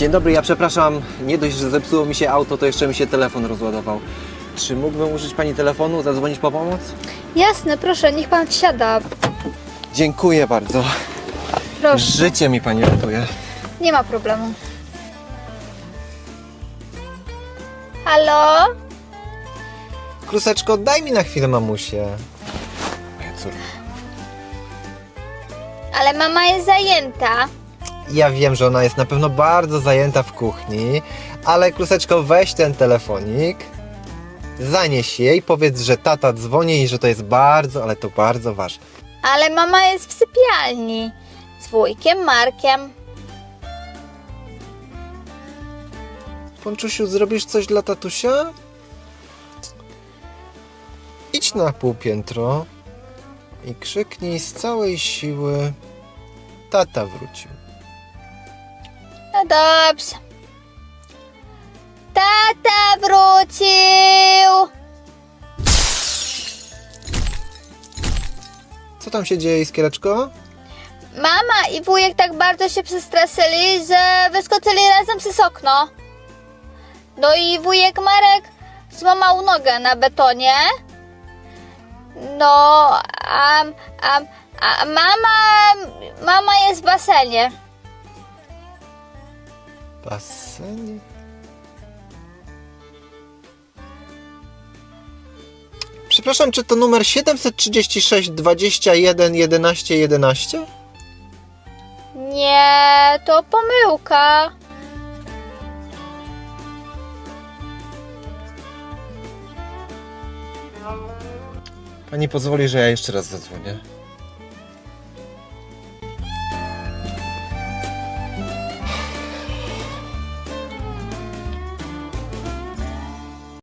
Dzień dobry, ja przepraszam. Nie dość, że zepsuło mi się auto, to jeszcze mi się telefon rozładował. Czy mógłbym użyć pani telefonu, zadzwonić po pomoc? Jasne, proszę, niech pan wsiada. Dziękuję bardzo. Proszę, Życie mi pani ratuje. nie ma problemu. Halo? Kruseczko, daj mi na chwilę mamusię. Moja córka. Ale mama jest zajęta. Ja wiem, że ona jest na pewno bardzo zajęta w kuchni, ale Kruseczko, weź ten telefonik, zanieś jej, powiedz, że tata dzwoni i że to jest bardzo, ale to bardzo ważne. Ale mama jest w sypialni z wujkiem Markiem. Ponczusiu, zrobisz coś dla tatusia? Idź na półpiętro i krzyknij z całej siły Tata wrócił. No dobrze. Tata wrócił! Co tam się dzieje, Iskiereczko? Mama i wujek tak bardzo się przestraszyli, że wyskoczyli razem przez okno. No i wujek Marek złamał nogę na betonie. No, a, a, a mama, mama jest w basenie. Basenie? Przepraszam, czy to numer 736 21 11 11? Nie, to pomyłka. Pani pozwoli, że ja jeszcze raz zadzwonię.